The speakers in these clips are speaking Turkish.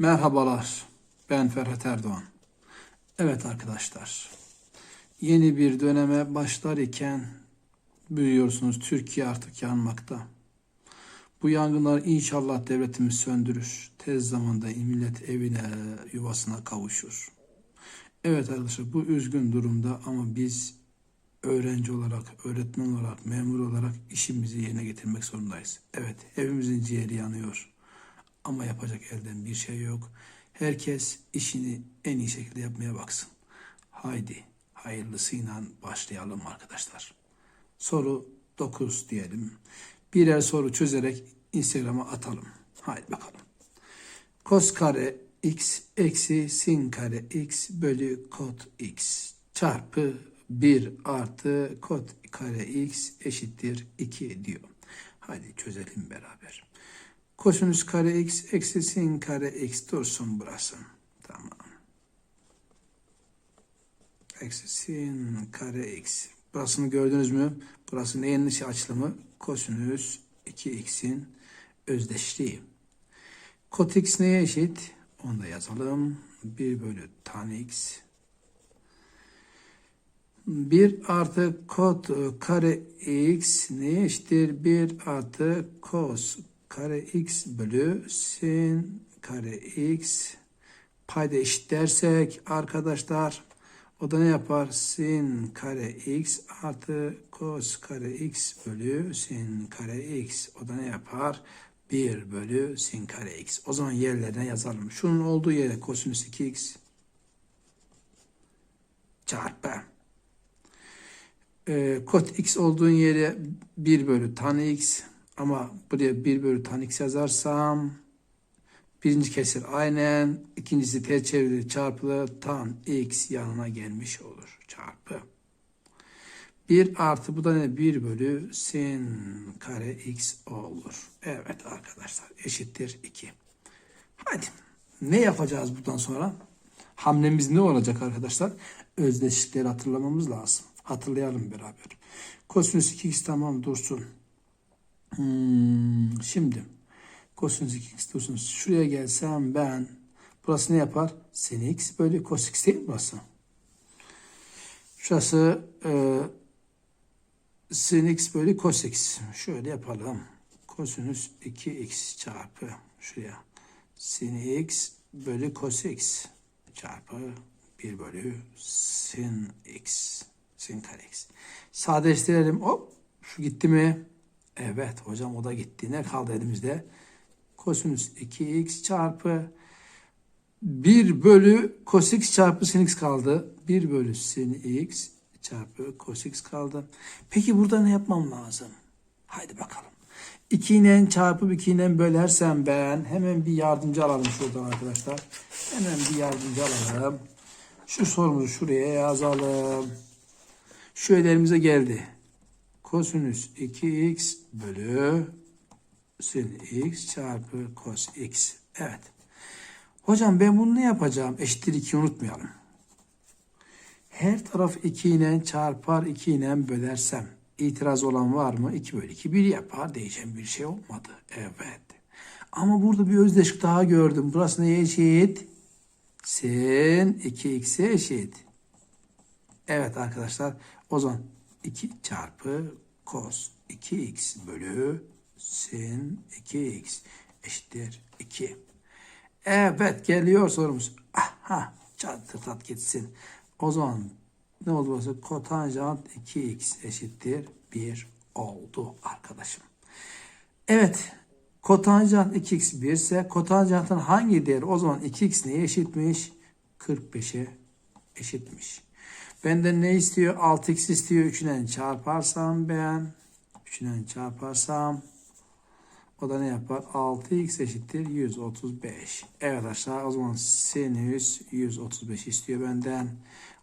Merhabalar, ben Ferhat Erdoğan. Evet arkadaşlar, yeni bir döneme başlar iken biliyorsunuz Türkiye artık yanmakta. Bu yangınlar inşallah devletimiz söndürür. Tez zamanda millet evine, yuvasına kavuşur. Evet arkadaşlar bu üzgün durumda ama biz öğrenci olarak, öğretmen olarak, memur olarak işimizi yerine getirmek zorundayız. Evet evimizin ciğeri yanıyor. Ama yapacak elden bir şey yok. Herkes işini en iyi şekilde yapmaya baksın. Haydi hayırlısıyla başlayalım arkadaşlar. Soru 9 diyelim. Birer soru çözerek Instagram'a atalım. Haydi bakalım. Kos kare x eksi sin kare x bölü kot x çarpı 1 artı kot kare x eşittir 2 diyor. Hadi çözelim beraber. Kosinüs kare x eksi sin kare x dursun burası. Tamam. Eksi sin kare x. Burasını gördünüz mü? Burası neyin dışı açılımı? Kosinüs 2x'in özdeşliği. Kot x neye eşit? Onu da yazalım. 1 bölü tan x. 1 artı kot kare x neye eşittir? 1 artı kos kare x bölü sin kare x payda eşit dersek arkadaşlar o da ne yapar? Sin kare x artı cos kare x bölü sin kare x. O da ne yapar? 1 bölü sin kare x. O zaman yerlerine yazalım. Şunun olduğu yere kosinüs 2x çarpı. E, kot x olduğun yere 1 bölü tan x ama buraya 1 bölü tan x yazarsam birinci kesir aynen ikincisi ters çevirili çarpılı tan x yanına gelmiş olur. Çarpı. 1 artı bu da ne? 1 bölü sin kare x olur. Evet arkadaşlar eşittir 2. Hadi ne yapacağız bundan sonra? Hamlemiz ne olacak arkadaşlar? Özdeşlikleri hatırlamamız lazım. Hatırlayalım beraber. Kosinüs 2x tamam dursun. Hmm, şimdi kosinüs 2x dursun. Şuraya gelsem ben burası ne yapar? Sin x bölü cos x değil mi burası? Şurası e, sin x bölü cos x. Şöyle yapalım. Kosinüs 2x çarpı şuraya sin x bölü cos x çarpı 1 bölü sin x. Sin kare x. Sadeleştirelim. Hop. Şu gitti mi? Evet hocam o da gitti. Ne kaldı elimizde? Kosinüs 2x çarpı 1 bölü cos x çarpı sin x kaldı. 1 bölü sin x çarpı cos x kaldı. Peki burada ne yapmam lazım? Haydi bakalım. 2 ile çarpıp 2 ile bölersem ben hemen bir yardımcı alalım şuradan arkadaşlar. Hemen bir yardımcı alalım. Şu sorumuzu şuraya yazalım. Şu ellerimize geldi. Kosinüs 2x bölü sin x çarpı cos x. Evet. Hocam ben bunu ne yapacağım? Eşittir 2 unutmayalım. Her taraf 2 ile çarpar 2 ile bölersem itiraz olan var mı? 2 bölü 2 1 yapar. Değişen bir şey olmadı. Evet. Ama burada bir özdeşik daha gördüm. Burası neye eşit? Sin 2x'e eşit. Evet arkadaşlar. O zaman 2 çarpı cos 2x bölü sin 2x eşittir 2. Evet geliyor sorumuz. Aha çatır tat gitsin. O zaman ne oldu burası? Kotanjant 2x eşittir 1 oldu arkadaşım. Evet kotanjant 2x 1 ise kotanjantın hangi değeri o zaman 2x neye eşitmiş? 45'e eşitmiş. Benden ne istiyor? 6x istiyor. 3 ile çarparsam ben 3 ile çarparsam o da ne yapar? 6x eşittir 135. Evet aşağı o zaman sinüs 135 istiyor benden.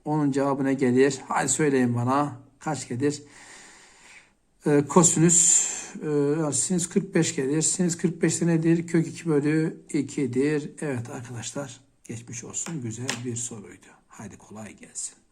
Onun cevabı ne gelir? Hadi söyleyin bana. Kaç gelir? Ee, kosinüs e, sinüs 45 gelir. Sinüs 45 de nedir? Kök 2 bölü 2'dir. Evet arkadaşlar geçmiş olsun. Güzel bir soruydu. Haydi kolay gelsin.